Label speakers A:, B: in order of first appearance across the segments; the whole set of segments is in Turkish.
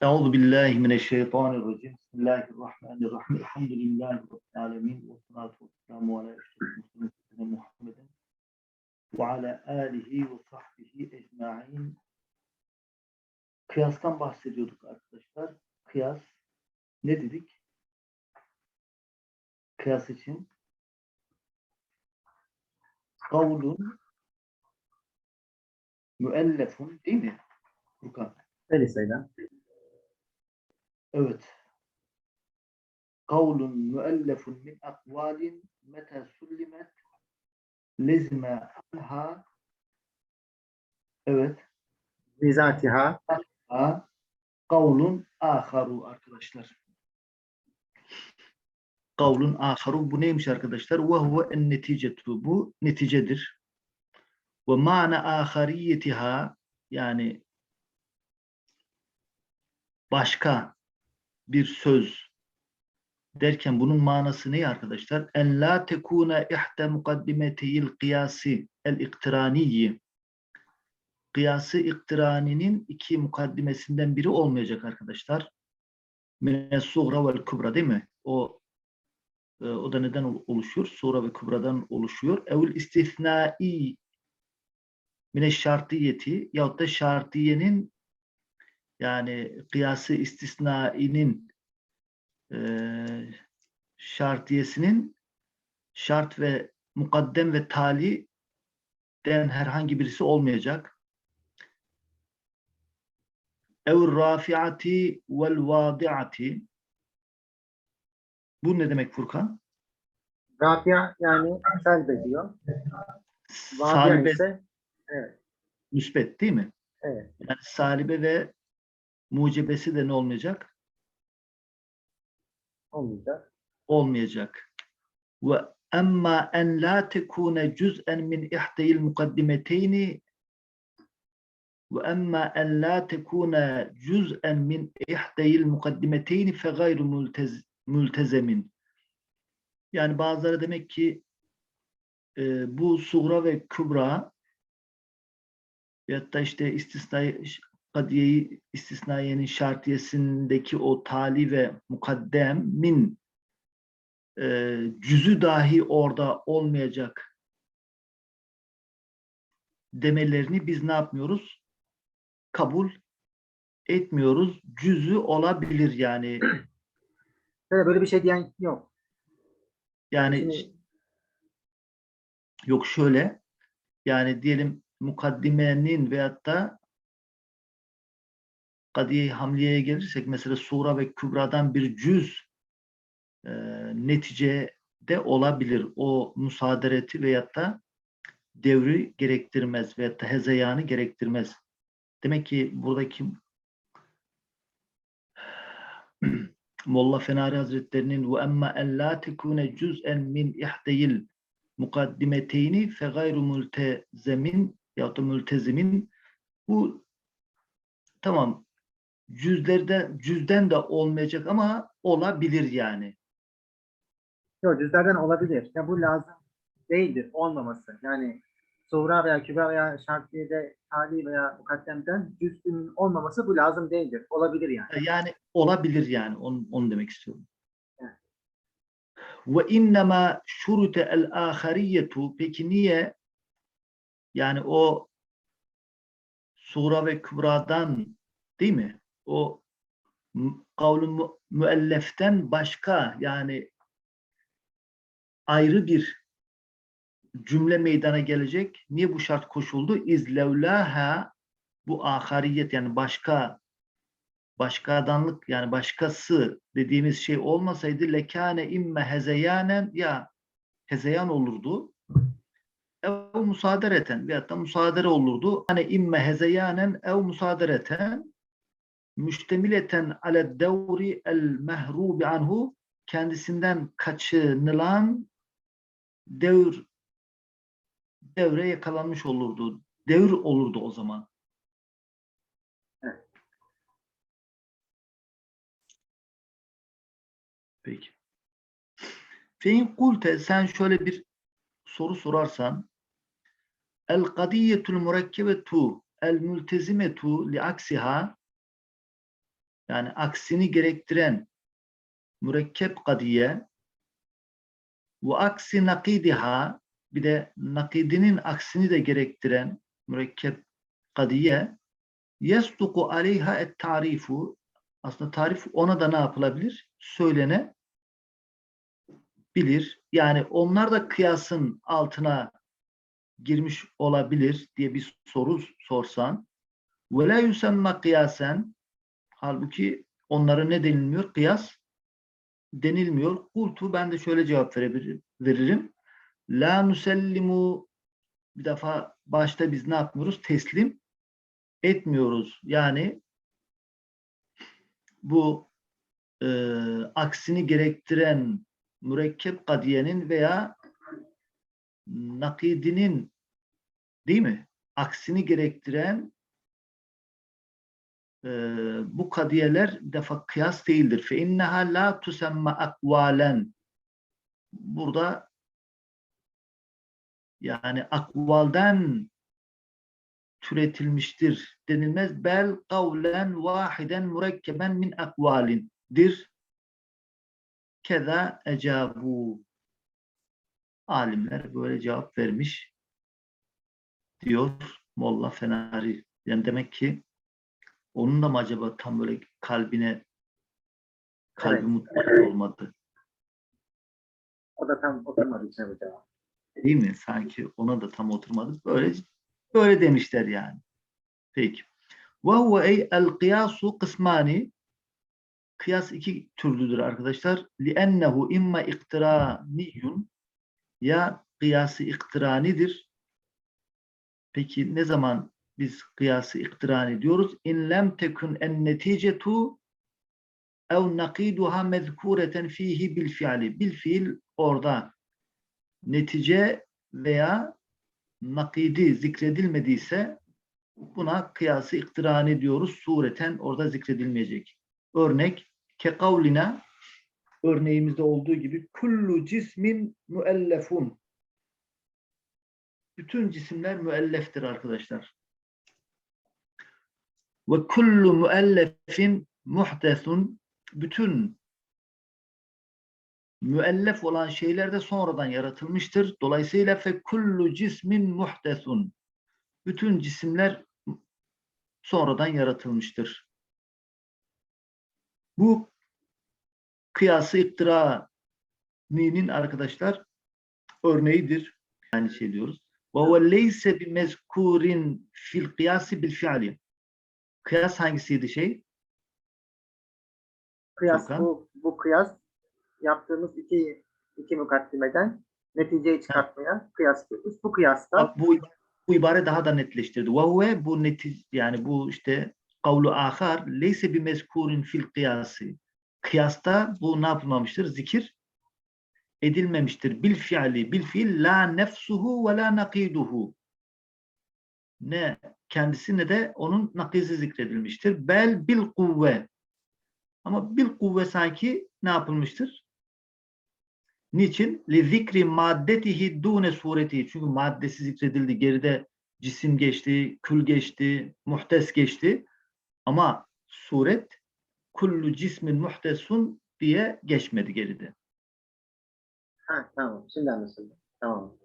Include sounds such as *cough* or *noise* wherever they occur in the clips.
A: Euzu billahi mineşşeytanirracim. Bismillahirrahmanirrahim. Elhamdülillahi rabbil alamin ve salatu vesselamu ala eşrefil Muhammedin ve ala alihi ve sahbihi ecmaîn. Kıyastan bahsediyorduk arkadaşlar. Kıyas ne dedik? Kıyas için kavlun müellefun değil mi? Furkan.
B: Öyle söyle.
A: Evet. Kavlun müellefun min akvalin meta sullimet lezime anha evet
B: Bizatiha
A: ha kavlun aharu arkadaşlar. Kavlun aharu bu neymiş arkadaşlar? Ve huve en neticetu bu neticedir. Ve mana ahariyetiha yani başka bir söz derken bunun manası ne arkadaşlar? En la tekuna ihte mukaddimeteyil kıyasi el iktiraniyi. Kıyası iktiraninin iki mukaddimesinden biri olmayacak arkadaşlar. Mine suğra vel kubra değil mi? O e, o da neden ol- oluşuyor? Suğra ve kubradan oluşuyor. Evül istisnai mine şartiyeti yahut da şartiyenin yani kıyası istisnainin eee şartiyesinin şart ve mukaddem ve taliden herhangi birisi olmayacak. Ev rafiati vel vadiati bu ne demek Furkan?
B: Rabia yani selbe diyor. Vadia ise evet,
A: müsbet değil mi?
B: evet.
A: Yani salibe ve mucibesi de ne olmayacak?
B: Olmayacak.
A: olmayacak. Ve emma en la tekune cüz'en min ihdeyil mukaddimeteyni ve emma en la tekune cüz'en min ihdeyil mukaddimeteyni fe gayru multez, multezemin. Yani bazıları demek ki e, bu suğra ve kübra ya da işte istisnai kadiyeyi istisnaiyenin şartiyesindeki o tali ve mukaddemin e, cüzü dahi orada olmayacak demelerini biz ne yapmıyoruz? Kabul etmiyoruz. Cüzü olabilir yani. *clears throat*
B: Böyle, böyle bir şey diyen yok.
A: Yani
B: Şimdi-
A: yok şöyle yani diyelim mukaddimenin veyahut da kadiye hamliyeye gelirsek mesela sura ve kübradan bir cüz e, neticede olabilir. O musadereti veyahut da devri gerektirmez veyahut da hezeyanı gerektirmez. Demek ki buradaki *clears throat* Molla Fenari Hazretlerinin ve emma en la tekune cüz'en min ihdeyil mukaddimeteyni fe gayru multezemin ya da multezimin bu tamam cüzlerde cüzden de olmayacak ama olabilir yani.
B: Yok cüzlerden olabilir. Ya bu lazım değildir. Olmaması. Yani Suğra veya Kübra veya Şartiye'de tali veya mukaddemden cüz'ün olmaması bu lazım değildir. Olabilir yani.
A: Yani olabilir yani onu, onu demek istiyorum. Ve innema şurute el ahariyetu peki niye yani o sura ve kübradan değil mi? O m- kavlu mu- müelleften başka yani ayrı bir cümle meydana gelecek. Niye bu şart koşuldu? İzlevlaha bu ahariyet yani başka başkadanlık yani başkası dediğimiz şey olmasaydı lekane imme hezeyanen ya hezeyan olurdu. Ev musadereten veyahut da musadere olurdu. Hani imme hezeyanen ev musadereten müştemileten ale devri el mehrubi anhu kendisinden kaçınılan devr devre yakalanmış olurdu. Devr olurdu o zaman. Peki. Fein kulte sen şöyle bir soru sorarsan el kadiyetul murekkebetu el mültezimetu li aksiha yani aksini gerektiren mürekkep kadiye ve aksi nakidiha bir de nakidinin aksini de gerektiren mürekkep kadiye yesduku aleyha et tarifu aslında tarif ona da ne yapılabilir? Söylene bilir. Yani onlar da kıyasın altına girmiş olabilir diye bir soru sorsan ve la yusemma kıyasen halbuki onlara ne denilmiyor? Kıyas denilmiyor. Kultu ben de şöyle cevap veririm. La nusellimu bir defa başta biz ne yapmıyoruz? Teslim etmiyoruz. Yani bu e, aksini gerektiren mürekkep kadiyenin veya nakidinin değil mi? Aksini gerektiren e, bu kadiyeler defa kıyas değildir. Fe inneha la tusemma akvalen. Burada yani akvalden türetilmiştir denilmez. Bel kavlen vahiden mürekkeben min akvalindir. Keza ecabu. Alimler böyle cevap vermiş diyor Molla Fenari. Yani demek ki onun da mı acaba tam böyle kalbine kalbi
B: Evet.
A: mutlu olmadı?
B: O da tam oturmadı içine bu cevap.
A: Değil mi? Sanki ona da tam oturmadı. Böyle böyle demişler yani. Peki. Ve huve ey el kıyasu kısmani Kıyas iki türlüdür arkadaşlar. لِأَنَّهُ imma iktiraniyun ya kıyası iktiranidir. Peki ne zaman biz kıyası iktirani diyoruz? İn lem tekun en neticetu ev nakiduha mezkureten fihi bil fiili. Bil fiil orada netice veya nakidi zikredilmediyse buna kıyası iktirani diyoruz. Sureten orada zikredilmeyecek. Örnek ke kavlina örneğimizde olduğu gibi kullu cismin müellefun. Bütün cisimler müelleftir arkadaşlar. Ve kullu müellefin muhtesun. Bütün müellef olan şeyler de sonradan yaratılmıştır. Dolayısıyla fe kullu cismin muhtesun. Bütün cisimler sonradan yaratılmıştır. Bu kıyası iktiraninin arkadaşlar örneğidir. Yani şey diyoruz. Ve leyse bi mezkurin fil kıyası bil fiili. Kıyas hangisiydi şey?
B: Kıyas
A: Furkan?
B: bu, bu kıyas yaptığımız iki iki mukaddimeden neticeyi çıkartmaya kıyas diyoruz. Bu kıyasta
A: Bak bu, bu ibare daha da netleştirdi. Ve bu netice yani bu işte kavlu ahar leyse bi mezkurin fil kıyası. Kıyasta bu ne yapılmamıştır? Zikir edilmemiştir. Bil fiili, bil fiil la nefsuhu ve la nakiduhu. Ne kendisi ne de onun nakizi zikredilmiştir. Bel bil kuvve. Ama bil kuvve sanki ne yapılmıştır? Niçin? Li zikri maddetihi dune sureti. Çünkü maddesi zikredildi. Geride cisim geçti, kül geçti, muhtes geçti. Ama suret kullu cismin muhtesun diye geçmedi geride.
B: ha, tamam şimdi anlaşıldı. Tamam.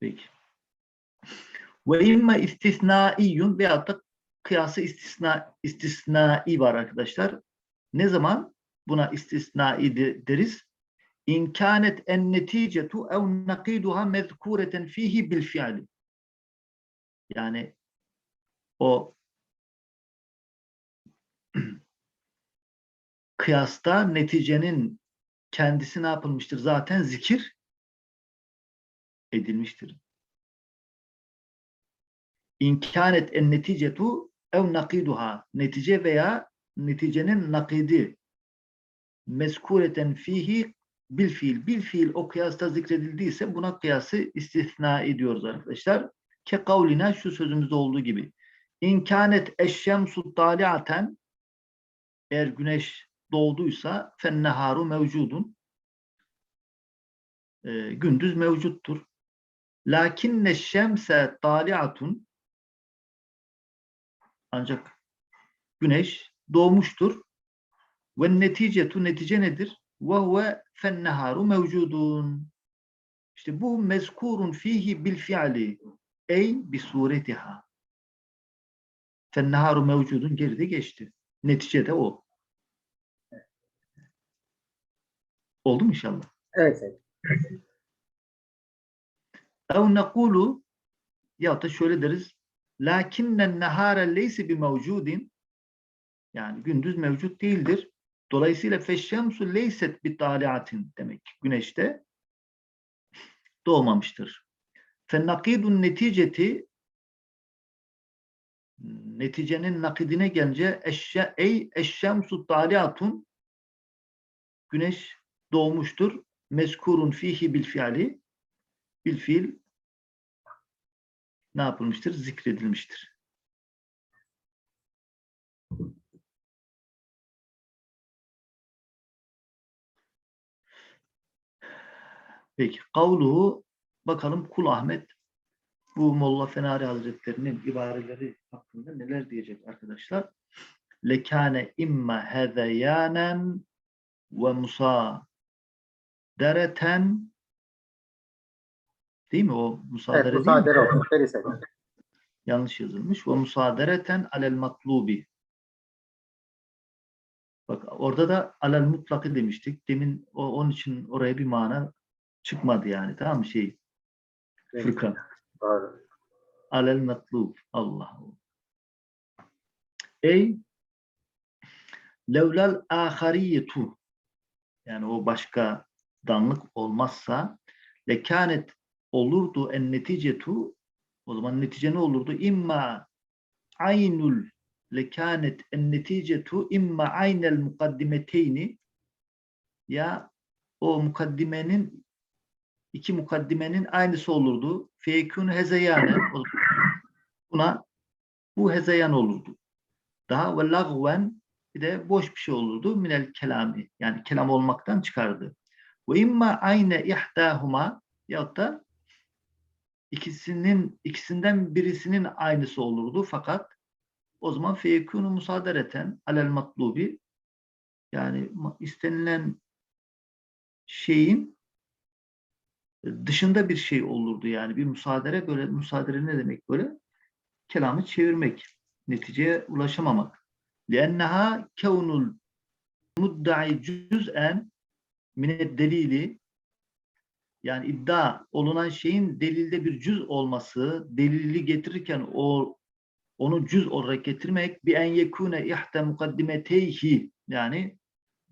A: Peki. Ve imme istisnaiyyun veyahut da kıyası istisna, istisnai var arkadaşlar. Ne zaman buna istisnai de- deriz? İmkanet en neticetu ev nakiduha mezkureten fihi bil fiili. Yani o *clears throat* kıyasta neticenin kendisi ne yapılmıştır? Zaten zikir edilmiştir. İmkanet en neticetu ev nakiduha. Netice veya neticenin nakidi mezkureten fihi bil fiil. Bil fiil o kıyasta zikredildiyse buna kıyası istisna ediyoruz arkadaşlar. Ke kavlina şu sözümüzde olduğu gibi. İmkanet eşşemsu taliaten eğer güneş doğduysa fenneharu mevcudun Ee, gündüz mevcuttur. Lakinne şemse taliatun ancak güneş doğmuştur. Ve neticetu netice nedir? Ve huve fenneharu mevcudun. İşte bu mezkurun fihi bil fiili ey bi suretiha. Fenneharu mevcudun geride geçti. Neticede o. Oldu mu inşallah?
B: Evet. evet.
A: Ev nekulu ya da şöyle deriz. Lakinnen nehare leysi bi mevcudin yani gündüz mevcut değildir. Dolayısıyla feşşemsu leyset bi taliatin demek. Güneşte doğmamıştır. Fennakidun neticeti neticenin nakidine gelince eşşe, ey eşşemsu taliatun güneş doğmuştur. Meskurun fihi bil fiili bil fiil ne yapılmıştır? Zikredilmiştir. Peki. Kavluhu bakalım Kul Ahmet bu Molla Fenari Hazretlerinin ibareleri hakkında neler diyecek arkadaşlar? Lekane imma hezeyanen ve musa dereten değil mi o
B: Evet,
A: musadere değil mi?
B: Verirse.
A: yanlış yazılmış. Ve musadereten alel matlubi. Bak orada da alel mutlakı demiştik. Demin o, onun için oraya bir mana çıkmadı yani. Tamam mı şey? Fırkan.
B: Doğru.
A: Alel matlub. Allah Allah. Ey levlel ahariyetu yani o başka danlık olmazsa lekanet olurdu en neticetu o zaman netice ne olurdu? İmma aynul lekanet en neticetu imma aynel mukaddimeteyni ya o mukaddimenin iki mukaddimenin aynısı olurdu. Feyekûn hezeyane buna bu hezeyan olurdu. Daha ve lagven bir de boş bir şey olurdu. Minel kelami yani kelam olmaktan çıkardı. Ve imma ayne ihdahuma ya da ikisinin ikisinden birisinin aynısı olurdu fakat o zaman feyekûnu musadereten alel matlubi yani ma- istenilen şeyin dışında bir şey olurdu yani bir müsaadere böyle müsaadere ne demek böyle kelamı çevirmek neticeye ulaşamamak لأنها كون المدعي جزءا من delili yani iddia olunan şeyin delilde bir cüz olması, delili getirirken o onu cüz olarak getirmek bir en yekune ihte mukaddimeteyhi yani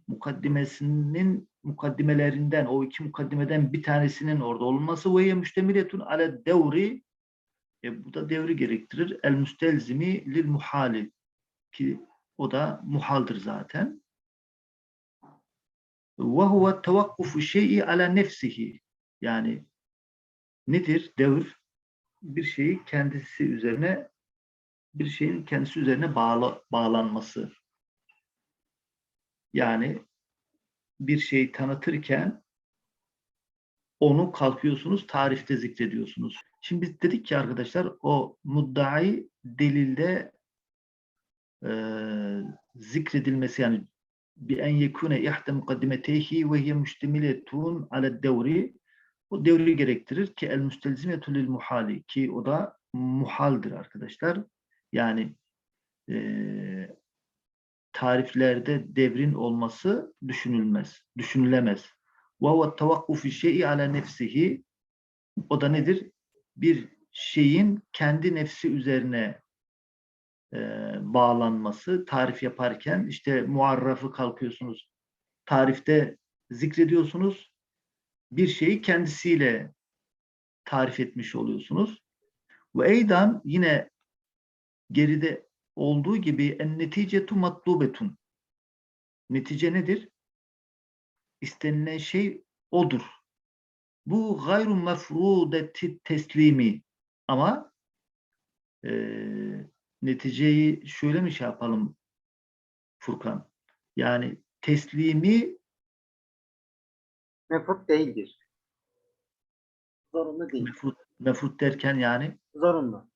A: mukaddimesinin mukaddimelerinden o iki mukaddimeden bir tanesinin orada olması ve müştemiletun ale devri e, bu da devri gerektirir. El müstelzimi lil muhali ki o da muhaldır zaten. Ve huve tevakkufu şey'i ala nefsihi yani nedir devir? Bir şeyi kendisi üzerine bir şeyin kendisi üzerine bağla, bağlanması. Yani bir şeyi tanıtırken onu kalkıyorsunuz, tarifte zikrediyorsunuz. Şimdi biz dedik ki arkadaşlar o muddai delilde e, zikredilmesi yani bi en yekune ihte mukaddimetehi ve hiye müştemiletun ala devri o devri gerektirir ki el müstelzimetu lil muhali ki o da muhaldir arkadaşlar. Yani e, tariflerde devrin olması düşünülmez, düşünülemez. Ve huve tavakkufi şey'i ala nefsihi o da nedir? Bir şeyin kendi nefsi üzerine e, bağlanması, tarif yaparken işte muarrafı kalkıyorsunuz, tarifte zikrediyorsunuz, bir şeyi kendisiyle tarif etmiş oluyorsunuz. Ve eydan yine geride olduğu gibi en neticetu matlubetun. Netice nedir? İstenilen şey odur. Bu gayru mefrudeti teslimi ama e, neticeyi şöyle mi şey yapalım Furkan? Yani teslimi
B: Mefrut değildir. Zorunlu değil.
A: mefrut, mefrut derken yani
B: Zorunlu.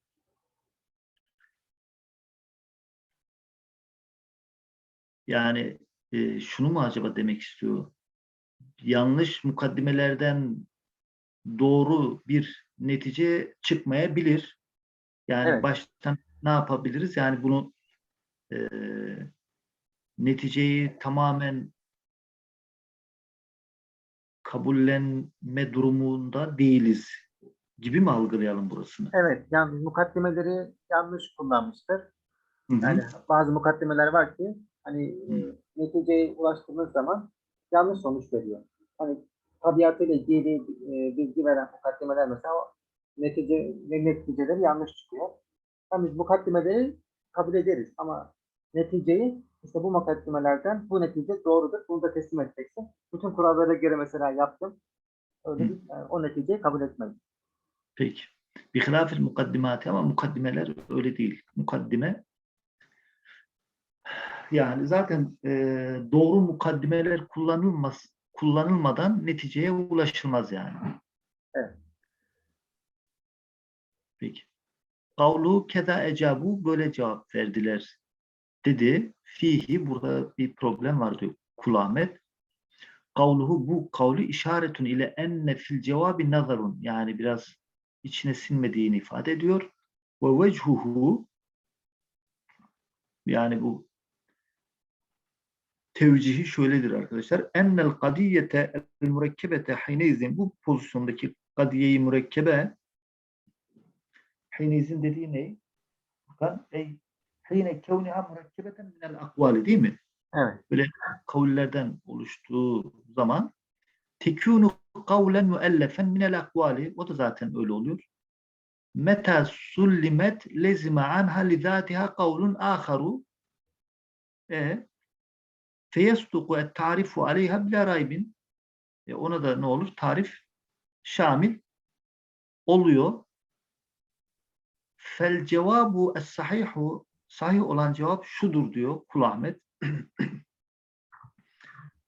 A: Yani e, şunu mu acaba demek istiyor? Yanlış mukaddimelerden doğru bir netice çıkmayabilir. Yani
B: Evet.
A: baştan ne yapabiliriz? Yani bunu e, neticeyi tamamen kabullenme durumunda değiliz gibi mi algılayalım burasını?
B: Evet, yani mukaddimeleri yanlış kullanmıştır. Yani bazı mukaddimeler var ki hani e,
A: Hı.
B: neticeye ulaştığımız zaman yanlış sonuç veriyor. Hani tabiatıyla ilgili e, bilgi veren mukaddimeler mesela netice ve neticeleri yanlış çıkıyor. Yani biz mukaddimeleri kabul ederiz ama neticeyi işte bu mukaddimelerden bu netice doğrudur. Bunu da teslim edeceksin. Bütün kurallara göre mesela yaptım. Öyle bir, yani o neticeyi kabul etmedim.
A: Peki. Bihilafil mukaddimati ama mukaddimeler öyle değil. Mukaddime yani zaten e, doğru mukaddimeler kullanılmaz kullanılmadan neticeye ulaşılmaz yani.
B: Evet.
A: Peki. Kavlu keda ecabu böyle cevap verdiler dedi. Fihi burada bir problem var diyor Kul Ahmet. Kavluhu bu kavlu işaretun ile enne fil cevabi nazarun yani biraz içine sinmediğini ifade ediyor. Ve vechuhu yani bu tevcihi şöyledir arkadaşlar. Ennel kadiyete el mürekkebete hineyzin bu pozisyondaki kadiyeyi mürekkebe hineyzin dediği ne? Furkan, ey hine kevniha mürekkebeten minel akvali değil mi?
B: Evet.
A: Kavullerden oluştuğu zaman tekûnu kavlen müellefen minel akvali o da zaten öyle oluyor. Meta sullimet lezime anha lizatiha kavlun aharu e feyesduku et tarifu aleyha bila raybin e ona da ne olur? Tarif şamil oluyor. Fel cevabu es sahihu sahih olan cevap şudur diyor Kul Ahmet. *clears throat*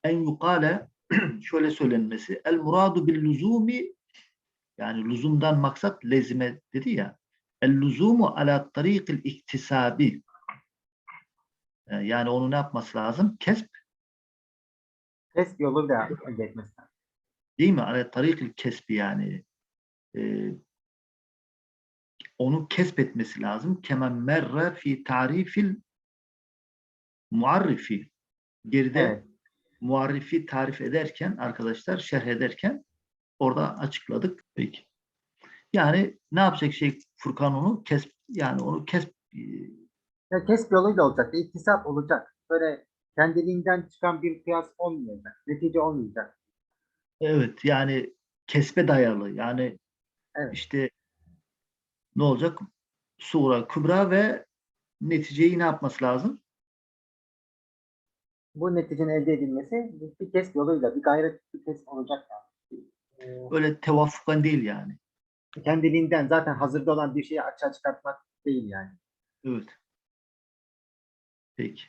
A: en yukale *clears throat* şöyle söylenmesi el muradu bil luzumi yani lüzumdan maksat lezime dedi ya el luzumu ala tarikil iktisabi E, yani onu ne yapması lazım? Kesp
B: Test yoluyla elde etmesi
A: değil mi? Ala tarikil kesbi yani e, onu kesbetmesi lazım. Kemen merre fi tarifil muarrifi geride
B: Evet.
A: muarrifi tarif ederken arkadaşlar şerh ederken orada açıkladık. Peki. Yani ne yapacak şey Furkan onu kes yani onu kes
B: Ya kesp yoluyla olacak. İktisap olacak. Böyle kendiliğinden çıkan bir kıyas olmayacak. Netice olmayacak.
A: evet yani kesbe dayalı yani
B: Evet.
A: işte ne olacak? Sura, kübra ve neticeyi ne yapması lazım?
B: Bu neticenin elde edilmesi bir kesp yoluyla, bir gayret bir kesp olacak yani. Ee,
A: Öyle tevaffukan değil yani.
B: kendiliğinden zaten hazırda olan bir şeyi açığa çıkartmak değil yani.
A: Evet. Peki.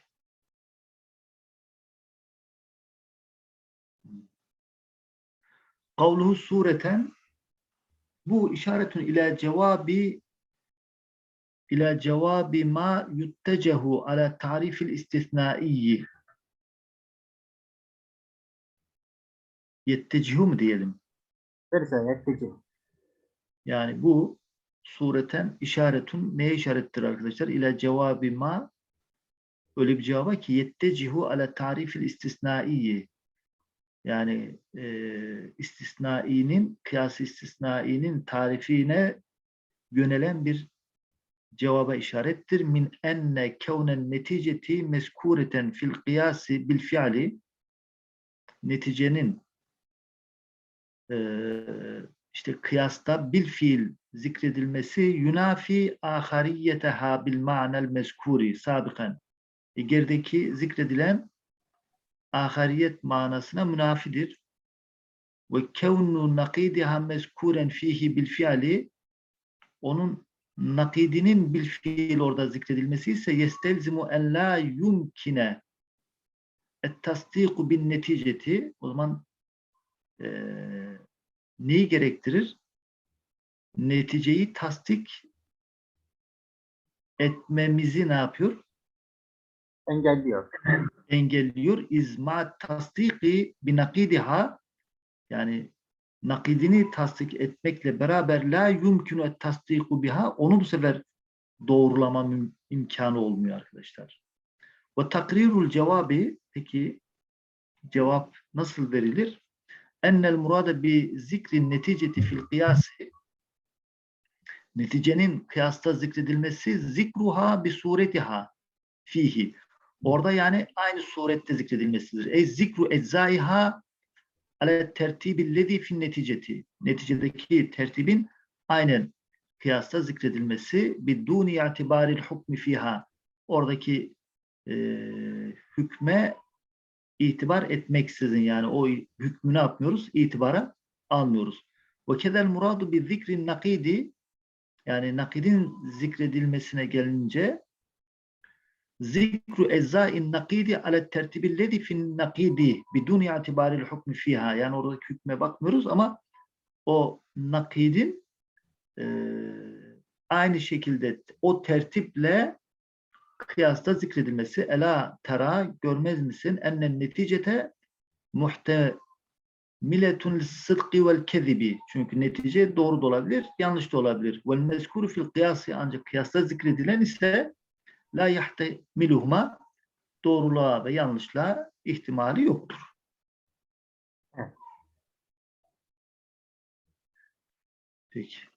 A: Kavluhu sureten bu işaretün ila cevabi ila cevabi ma yuttecehu ala tarifil istisnaiyi yettecihu mu diyelim?
B: Verirse netice.
A: Yani bu sureten işaretun neye işarettir arkadaşlar? İla cevabi ma öyle bir cevaba ki yettecihu ala tarifil istisnaiyi yani e, istisnainin kıyas istisnainin tarifine yönelen bir cevaba işarettir. Min enne kevnen neticeti meskureten fil kıyasi bil fiili neticenin e, işte kıyasta bil fiil zikredilmesi yunafi ahariyeteha bil ma'nel meskuri sabiken e, gerideki zikredilen ahariyet manasına münafidir. Ve kevnu nakidiha mezkuren fihi bil fiili onun nakidinin bil fiil orada zikredilmesi ise yestelzimu en la yumkine et tasdiku bin neticeti o zaman eee neyi gerektirir? Neticeyi tasdik etmemizi ne yapıyor?
B: Engelliyor.
A: engelliyor. İzma tasdiki binakidiha yani nakidini tasdik etmekle beraber la yumkinu et tasdiku biha onu bu sefer doğrulama imkanı olmuyor arkadaşlar. Ve takrirul cevabı peki cevap nasıl verilir? Ennel murade bi zikrin neticeti fil kıyası neticenin kıyasta zikredilmesi zikruha bi suretiha fihi. Orada yani aynı surette zikredilmesidir. Ey zikru eczaiha ale tertibillezi fin neticeti. Neticedeki tertibin aynen kıyasta zikredilmesi biduni itibaril hukmi fiha. Oradaki e, hükme itibar etmeksizin yani o hükmü ne yapmıyoruz? İtibara almıyoruz. Ve kedel muradu bi zikrin nakidi yani nakidin zikredilmesine gelince zikru ecza'in nakidi ala tertibillezi fin nakidi biduni itibaril hukmi fiha. Yani oradaki hükme bakmıyoruz ama o nakidin e, aynı şekilde o tertiple kıyasta zikredilmesi ela tera görmez misin ennen neticete muhtemiletun sıdkı vel kezibi. Çünkü netice doğru da olabilir, yanlış da olabilir. Vel mezkuru fil kıyası ancak kıyasta zikredilen ise la yahtemiluhuma doğruluğa ve yanlışlığa ihtimali yoktur. Peki.